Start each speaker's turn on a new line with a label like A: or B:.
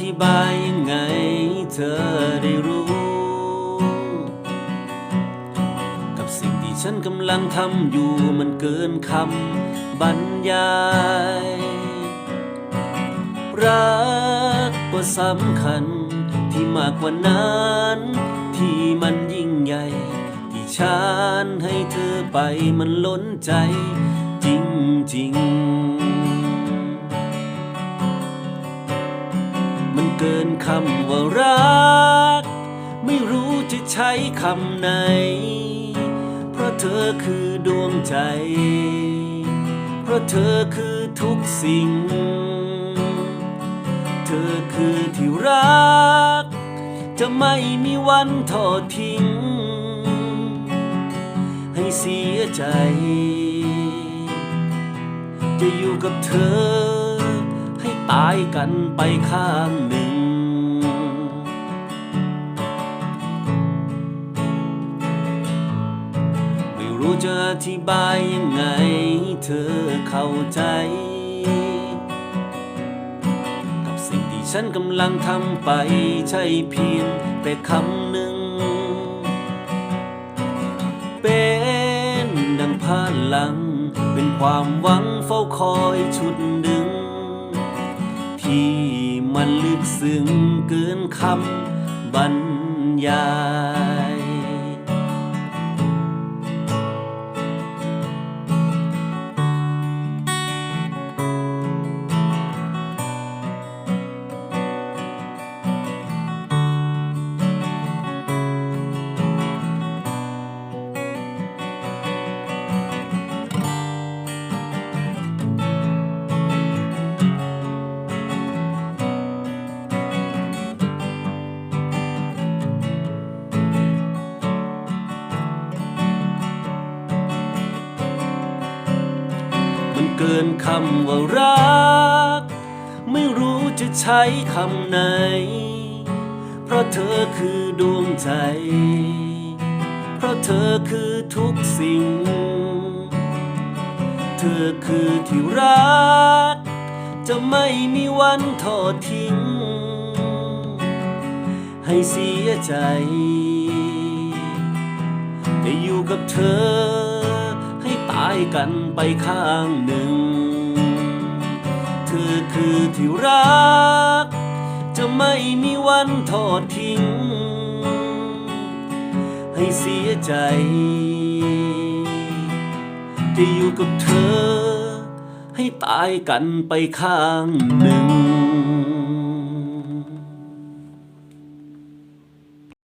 A: ธิบายยังไงเธอได้รู้ กับสิ่งที่ฉันกำลังทำอยู่มันเกินคำบรรยาย รักว่าสำคัญที่มากกว่านั้น ที่มันยิ่งใหญ่ ที่ฉันให้เธอไปมันล้นใจจริงๆ คำว่ารัก ไม่รู้จะใช้คำไหน เพราะเธอคือดวงใจ เพราะเธอคือทุกสิ่ง เธอคือที่รัก จะไม่มีวันทอดทิ้ง ให้เสียใจ จะอยู่กับเธอ ให้ตายกันไปข้างหนึ่ง รู้จะอธิบายยังไงเธอเข้าใจ กับสิ่งที่ฉันกำลังทำไปใช่เพียงแต่คำหนึ่ง เป็นดังพลัง เป็นความหวังเฝ้าคอยชุดดึง ที่มันลึกซึ้งเกินคำบรรยาย มันเกินคำว่ารัก ไม่รู้จะใช้คำไหน เพราะเธอคือดวงใจ เพราะเธอคือทุกสิ่ง เธอคือที่รัก จะไม่มีวันทอดทิ้ง ให้เสียใจได้อยู่กับเธอ กันไปข้างหนึ่ง เธอคือที่รัก จะไม่มีวันทอดทิ้ง ให้เสียใจ จะอยู่กับเธอ ให้ตายกันไปข้างหนึ่ง